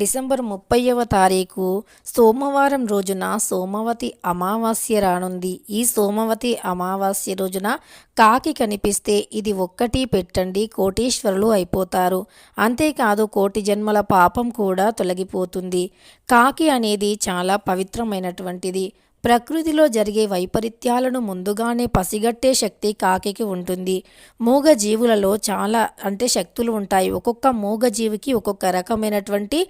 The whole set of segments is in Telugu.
డిసెంబర్ ముప్పైవ తారీఖు సోమవారం రోజున సోమవతి అమావాస్య రానుంది. ఈ సోమవతి అమావాస్య రోజున కాకి కనిపిస్తే ఇది ఒక్కటి పెట్టండి కోటీశ్వరులు అయిపోతారు. అంతేకాదు కోటి జన్మల పాపం కూడా తొలగిపోతుంది. కాకి అనేది చాలా పవిత్రమైనటువంటిది. ప్రకృతిలో జరిగే వైపరీత్యాలను ముందుగానే పసిగట్టే శక్తి కాకికి ఉంటుంది. మూగ జీవులలో చాలా అంటే శక్తులు ఉంటాయి. ఒక్కొక్క మూగ జీవికి ఒక్కొక్క రకమైనటువంటి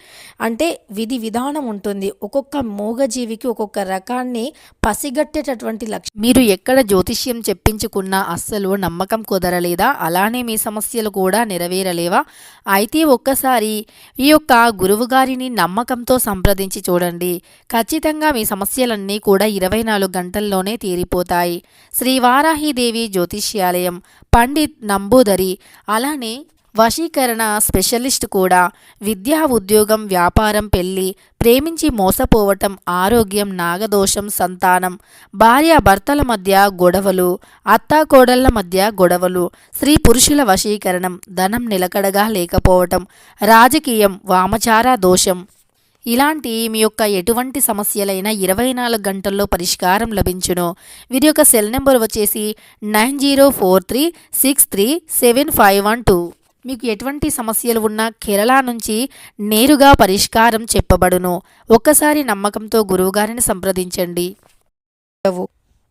అంటే విధి విధానం ఉంటుంది. ఒక్కొక్క మూగ జీవికి ఒక్కొక్క రకాన్ని పసిగట్టేటటువంటి లక్ష్యం మీరు ఎక్కడ జ్యోతిష్యం చెప్పించుకున్నా అస్సలు నమ్మకం కుదరలేదా? అలానే మీ సమస్యలు కూడా నెరవేరలేవా? అయితే ఒక్కసారి ఈ యొక్క గురువుగారిని నమ్మకంతో సంప్రదించి చూడండి. ఖచ్చితంగా మీ సమస్యలన్నీ కూడా కూడా ఇరవై నాలుగు గంటల్లోనే తీరిపోతాయి. శ్రీ వారాహిదేవి జ్యోతిష్యాలయం పండిత్ నంబూదరి అలానే వశీకరణ స్పెషలిస్ట్ కూడా. విద్యా ఉద్యోగం వ్యాపారం పెళ్ళి ప్రేమించి మోసపోవటం ఆరోగ్యం నాగదోషం సంతానం భార్యాభర్తల మధ్య గొడవలు అత్తాకోడళ్ళ మధ్య గొడవలు స్త్రీ పురుషుల వశీకరణం ధనం నిలకడగా లేకపోవటం రాజకీయం వామచార దోషం ఇలాంటి మీ యొక్క ఎటువంటి సమస్యలైనా ఇరవై నాలుగు గంటల్లో పరిష్కారం లభించును. వీరి యొక్క సెల్ నెంబర్ వచ్చేసి nine zero four three six three seven five one two. మీకు ఎటువంటి సమస్యలు ఉన్నా కేరళ నుంచి నేరుగా పరిష్కారం చెప్పబడును. ఒక్కసారి నమ్మకంతో గురువుగారిని సంప్రదించండి.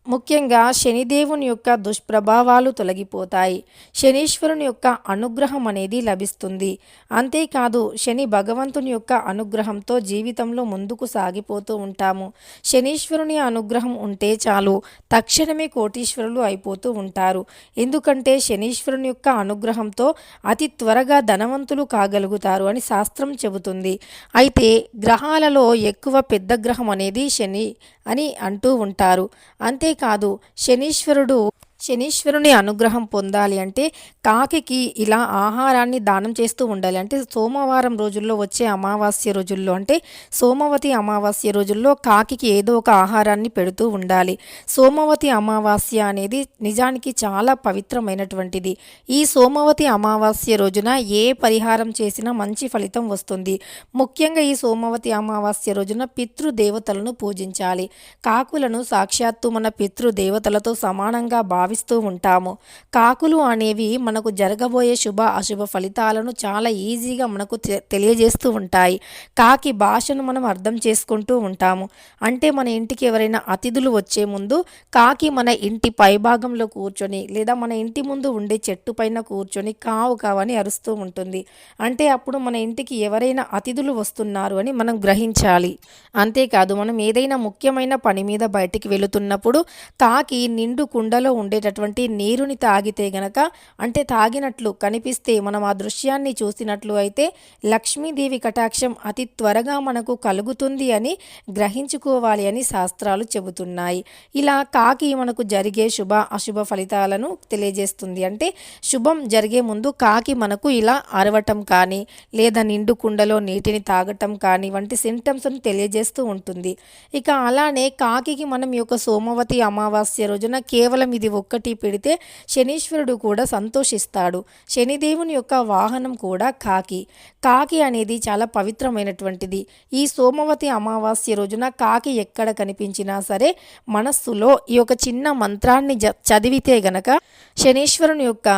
ముఖ్యంగా శనిదేవుని యొక్క దుష్ప్రభావాలు తొలగిపోతాయి. శనీశ్వరుని యొక్క అనుగ్రహం అనేది లభిస్తుంది. అంతేకాదు శని భగవంతుని యొక్క అనుగ్రహంతో జీవితంలో ముందుకు సాగిపోతూ ఉంటాము. శనీశ్వరుని అనుగ్రహం ఉంటే చాలు తక్షణమే కోటీశ్వరులు అయిపోతూ ఉంటారు. ఎందుకంటే శనీశ్వరుని యొక్క అనుగ్రహంతో అతి త్వరగా ధనవంతులు కాగలుగుతారు అని శాస్త్రం చెబుతుంది. అయితే గ్రహాలలో ఎక్కువ పెద్ద గ్రహం అనేది శని అని అంటూ ఉంటారు. అంతే కాదు. శనీశ్వరుడు శనీశ్వరుని అనుగ్రహం పొందాలి అంటే కాకి ఇలా ఆహారాన్ని దానం చేస్తూ ఉండాలి. అంటే సోమవారం రోజుల్లో వచ్చే అమావాస్య రోజుల్లో అంటే సోమవతి అమావాస్య రోజుల్లో కాకి ఏదో ఒక ఆహారాన్ని పెడుతూ ఉండాలి. సోమవతి అమావాస్య అనేది నిజానికి చాలా పవిత్రమైనటువంటిది. ఈ సోమవతి అమావాస్య రోజున ఏ పరిహారం చేసినా మంచి ఫలితం వస్తుంది. ముఖ్యంగా ఈ సోమవతి అమావాస్య రోజున పితృదేవతలను పూజించాలి. కాకులను సాక్షాత్తు మన పితృదేవతలతో సమానంగా భావిస్తూ ఉంటాము. కాకులు అనేవి మనకు జరగబోయే శుభ అశుభ ఫలితాలను చాలా ఈజీగా మనకు తె- తెలియజేస్తూ ఉంటాయి. కాకి భాషను మనం అర్థం చేసుకుంటూ ఉంటాము. అంటే మన ఇంటికి ఎవరైనా అతిథులు వచ్చే ముందు కాకి మన ఇంటి పైభాగంలో కూర్చొని లేదా మన ఇంటి ముందు ఉండే చెట్టు పైన కూర్చొని కావు కావని అరుస్తూ ఉంటుంది. అంటే అప్పుడు మన ఇంటికి ఎవరైనా అతిథులు వస్తున్నారు అని మనం గ్రహించాలి. అంతేకాదు మనం ఏదైనా ముఖ్యమైన పని మీద బయటికి వెళుతున్నప్పుడు కాకి నిండు కుండలో ఉండే ఉండేటటువంటి నీరుని తాగితే గనక అంటే తాగినట్లు కనిపిస్తే మనం ఆ దృశ్యాన్ని చూసినట్లు అయితే లక్ష్మీదేవి కటాక్షం అతి త్వరగా మనకు కలుగుతుంది అని గ్రహించుకోవాలి అని శాస్త్రాలు చెబుతున్నాయి. ఇలా కాకి మనకు జరిగే శుభ అశుభ ఫలితాలను తెలియజేస్తుంది. అంటే శుభం జరిగే ముందు కాకి మనకు ఇలా అరవటం కానీ లేదా నిండు కుండలో నీటిని తాగటం కానీ వంటి సింటమ్స్ను తెలియజేస్తూ ఉంటుంది. ఇక అలానే కాకి మనం ఈ యొక్క సోమవతి అమావాస్య రోజున కేవలం ఇది ఒక ఒక్కటి పెడితే శనీశ్వరుడు కూడా సంతోషిస్తాడు. శనిదేవుని యొక్క వాహనం కూడా కాకి. కాకి అనేది చాలా పవిత్రమైనటువంటిది. ఈ సోమవతి అమావాస్య రోజున కాకి ఎక్కడ కనిపించినా సరే మనస్సులో ఈ యొక్క చిన్న మంత్రాన్ని చదివితే గనక శనీశ్వరుని యొక్క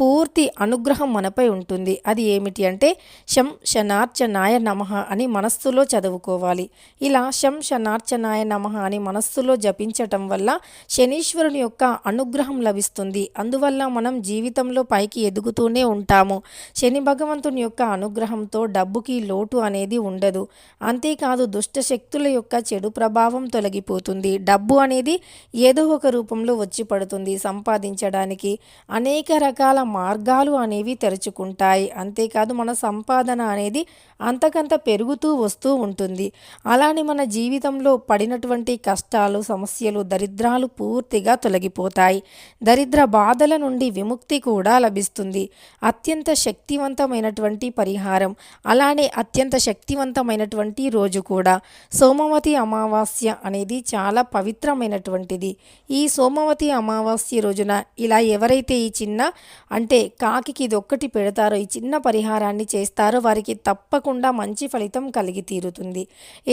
పూర్తి అనుగ్రహం మనపై ఉంటుంది. అది ఏమిటి అంటే శం శనార్చనాయ నమః అని మనస్సులో చదువుకోవాలి. ఇలా శం శనార్చనాయ నమః అని మనస్సులో జపించటం వల్ల శనీశ్వరుని యొక్క అనుగ్రహం లభిస్తుంది. అందువల్ల మనం జీవితంలో పైకి ఎదుగుతూనే ఉంటాము. శని భగవంతుని యొక్క అనుగ్రహంతో డబ్బుకి లోటు అనేది ఉండదు. అంతేకాదు దుష్ట శక్తుల యొక్క చెడు ప్రభావం తొలగిపోతుంది. డబ్బు అనేది ఏదో ఒక రూపంలో వచ్చి పడుతుంది సంపాదించడానికి. అనేక రకాల మార్గాలు అనేవి తెరుచుకుంటాయి. అంతేకాదు మన సంపాదన అనేది అంతకంత పెరుగుతూ వస్తూ ఉంటుంది. అలానే మన జీవితంలో పడినటువంటి కష్టాలు సమస్యలు దరిద్రాలు పూర్తిగా తొలగిపోతాయి. దరిద్ర బాధల నుండి విముక్తి కూడా లభిస్తుంది. అత్యంత శక్తివంతమైనటువంటి పరిహారం. అలానే అత్యంత శక్తివంతమైనటువంటి రోజు కూడా. సోమవతి అమావాస్య అనేది చాలా పవిత్రమైనటువంటిది. ఈ సోమవతి అమావాస్య రోజున ఇలా ఎవరైతే ఈ చిన్న అంటే కాకికి ఇది ఒక్కటి పెడతారో ఈ చిన్న పరిహారాన్ని చేస్తారో వారికి తప్పకుండా తప్పకుండా మంచి ఫలితం కలిగి తీరుతుంది.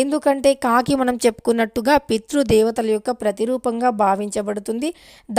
ఎందుకంటే కాకి మనం చెప్పుకున్నట్టుగా పితృదేవతల యొక్క ప్రతిరూపంగా భావించబడుతుంది.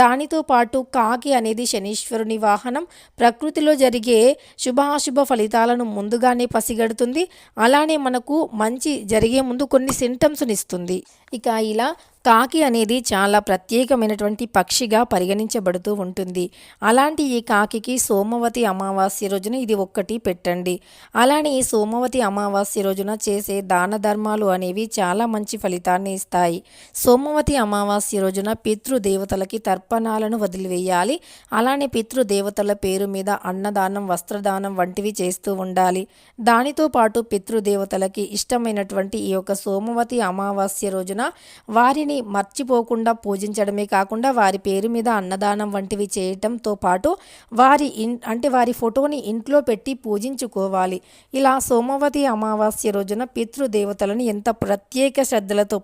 దానితో పాటు కాకి అనేది శనీశ్వరుని వాహనం. ప్రకృతిలో జరిగే శుభాశుభ ఫలితాలను ముందుగానే పసిగడుతుంది. అలానే మనకు మంచి జరిగే ముందు కొన్ని సింటమ్స్ని ఇస్తుంది. ఇక ఇలా కాకి అనేది చాలా ప్రత్యేకమైనటువంటి పక్షిగా పరిగణించబడుతూ ఉంటుంది. అలాంటి ఈ కాకికి సోమవతి అమావాస్య రోజున ఇది ఒక్కటి పెట్టండి. అలానే ఈ సోమవతి అమావాస్య రోజున చేసే దాన ధర్మాలు అనేవి చాలా మంచి ఫలితాన్ని ఇస్తాయి. సోమవతి అమావాస్య రోజున పితృదేవతలకి తర్పణాలను వదిలివేయాలి. అలానే పితృదేవతల పేరు మీద అన్నదానం వస్త్రదానం వంటివి చేస్తూ ఉండాలి. దానితో పాటు పితృదేవతలకి ఇష్టమైనటువంటి ఈ యొక్క సోమవతి అమావాస్య రోజున వారిని మర్చిపోకుండా పూజించడమే కాకుండా వారి పేరు మీద అన్నదానం వంటివి చేయటంతో పాటు వారి ఇన్ అంటే వారి ఫోటోని ఇంట్లో పెట్టి పూజించుకోవాలి. ఇలా సోమవతి అమావాస్య రోజున పితృదేవతలను ఎంత ప్రత్యేక శ్రద్ధలతో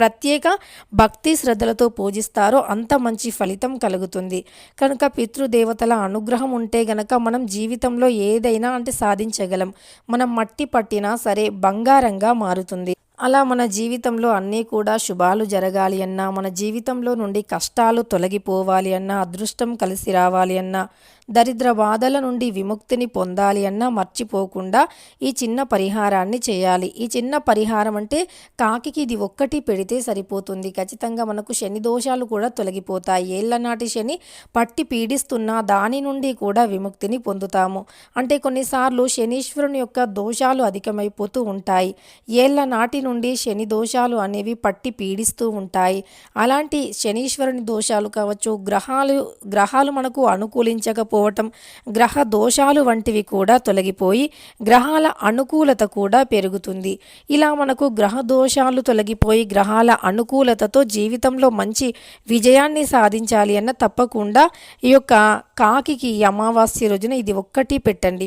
ప్రత్యేక భక్తి శ్రద్ధలతో పూజిస్తారో అంత మంచి ఫలితం కలుగుతుంది. కనుక పితృదేవతల అనుగ్రహం ఉంటే గనక మనం జీవితంలో ఏదైనా అంటే సాధించగలం. మనం మట్టి పట్టినా సరే బంగారంగా మారుతుంది. అలా మన జీవితంలో అన్నీ కూడా శుభాలు జరగాలి అన్నా మన జీవితంలో నుండి కష్టాలు తొలగిపోవాలి అన్నా అదృష్టం కలిసి రావాలి అన్నా దరిద్ర బాధల నుండి విముక్తిని పొందాలి అన్నా మర్చిపోకుండా ఈ చిన్న పరిహారాన్ని చేయాలి. ఈ చిన్న పరిహారం అంటే కాకికి ఇది ఒక్కటి పెడితే సరిపోతుంది. ఖచ్చితంగా మనకు శని దోషాలు కూడా తొలగిపోతాయి. ఏళ్ళనాటి శని పట్టి పీడిస్తున్నా దాని నుండి కూడా విముక్తిని పొందుతాము. అంటే కొన్నిసార్లు శనీశ్వరుని యొక్క దోషాలు అధికమైపోతూ ఉంటాయి. ఏళ్ళ నాటి నుండి శని దోషాలు అనేవి పట్టి పీడిస్తూ ఉంటాయి. అలాంటి శనీశ్వరుని దోషాలు కావచ్చు గ్రహాలు గ్రహాలు మనకు అనుకూలించకపో పోవటం గ్రహ దోషాలు వంటివి కూడా తొలగిపోయి గ్రహాల అనుకూలత కూడా పెరుగుతుంది. ఇలా మనకు గ్రహ దోషాలు తొలగిపోయి గ్రహాల అనుకూలతతో జీవితంలో మంచి విజయాన్ని సాధించాలి అన్న తప్పకుండా ఈ యొక్క కాకికి అమావాస్య రోజున ఇది ఒక్కటి పెట్టండి.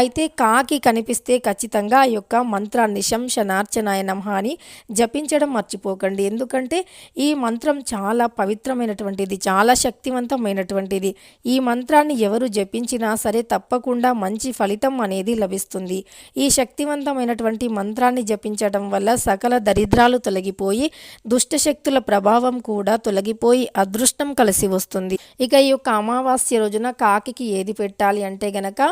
అయితే కాకి కనిపిస్తే ఖచ్చితంగా ఈ యొక్క మంత్రాన్ని శంశనార్చనాయ నమహ అని జపించడం మర్చిపోకండి. ఎందుకంటే ఈ మంత్రం చాలా పవిత్రమైనటువంటిది చాలా శక్తివంతమైనటువంటిది. ఈ మంత్రాన్ని ఎవరు జపించినా సరే తప్పకుండా మంచి ఫలితం అనేది లభిస్తుంది. ఈ శక్తివంతమైనటువంటి మంత్రాన్ని జపించడం వల్ల సకల దరిద్రాలు తొలగిపోయి దుష్టశక్తుల ప్రభావం కూడా తొలగిపోయి అదృష్టం కలిసి వస్తుంది. ఇక ఈ యొక్క అమావాస్య రోజున కాకికి ఏది పెట్టాలి అంటే గనక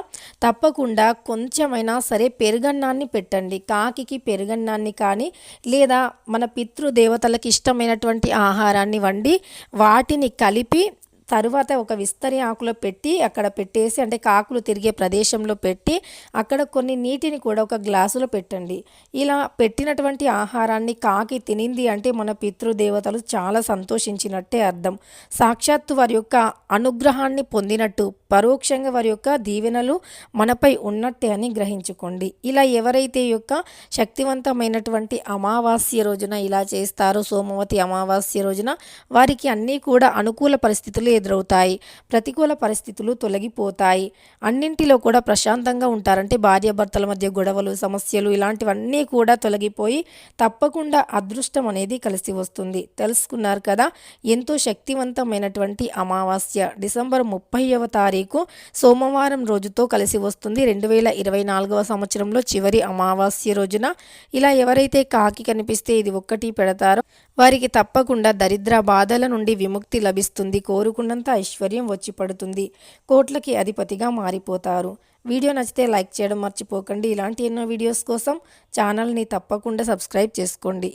తప్పకుండా కొంచెమైనా సరే పెరుగన్నాన్ని పెట్టండి. కాకికి పెరుగన్నాన్ని కానీ లేదా మన పితృదేవతలకు ఇష్టమైనటువంటి ఆహారాన్ని వండి వాటిని కలిపి తరువాత ఒక విస్తరి ఆకులో పెట్టి అక్కడ పెట్టేసి అంటే కాకులు తిరిగే ప్రదేశంలో పెట్టి అక్కడ కొన్ని నీటిని కూడా ఒక గ్లాసులో పెట్టండి. ఇలా పెట్టినటువంటి ఆహారాన్ని కాకి తినింది అంటే మన పితృదేవతలు చాలా సంతోషించినట్టే అర్థం. సాక్షాత్తు వారి యొక్క అనుగ్రహాన్ని పొందినట్టు పరోక్షంగా వారి యొక్క దీవెనలు మనపై ఉన్నట్టే అని గ్రహించుకోండి. ఇలా ఎవరైతే యొక్క శక్తివంతమైనటువంటి అమావాస్య రోజున ఇలా చేస్తారో సోమవతి అమావాస్య రోజున వారికి అన్నీ కూడా అనుకూల పరిస్థితులు ఎదురవుతాయి. ప్రతికూల పరిస్థితులు తొలగిపోతాయి. అన్నింటిలో కూడా ప్రశాంతంగా ఉంటారంటే భార్యాభర్తల మధ్య గొడవలు సమస్యలు ఇలాంటివన్నీ కూడా తొలగిపోయి తప్పకుండా అదృష్టం అనేది కలిసి వస్తుంది. తెలుసుకున్నారు కదా ఎంతో శక్తివంతమైనటువంటి అమావాస్య. డిసెంబర్ ముప్పైవ తారీఖు సోమవారం రోజుతో కలిసి వస్తుంది. రెండు వేల ఇరవై నాలుగవ సంవత్సరంలో చివరి అమావాస్య రోజున. ఇలా ఎవరైతే కాకి కనిపిస్తే ఇది ఒక్కటి పెడతారో. వారికి తప్పకుండా దరిద్ర బాధల నుండి విముక్తి లభిస్తుంది. కోరుకున్నంత ఐశ్వర్యం వచ్చి పడుతుంది. కోట్లకి అధిపతిగా మారిపోతారు. వీడియో నచ్చితే లైక్ చేయడం మర్చిపోకండి. ఇలాంటి ఎన్నో వీడియోస్ కోసం ఛానల్ని తప్పకుండా సబ్స్క్రైబ్ చేసుకోండి.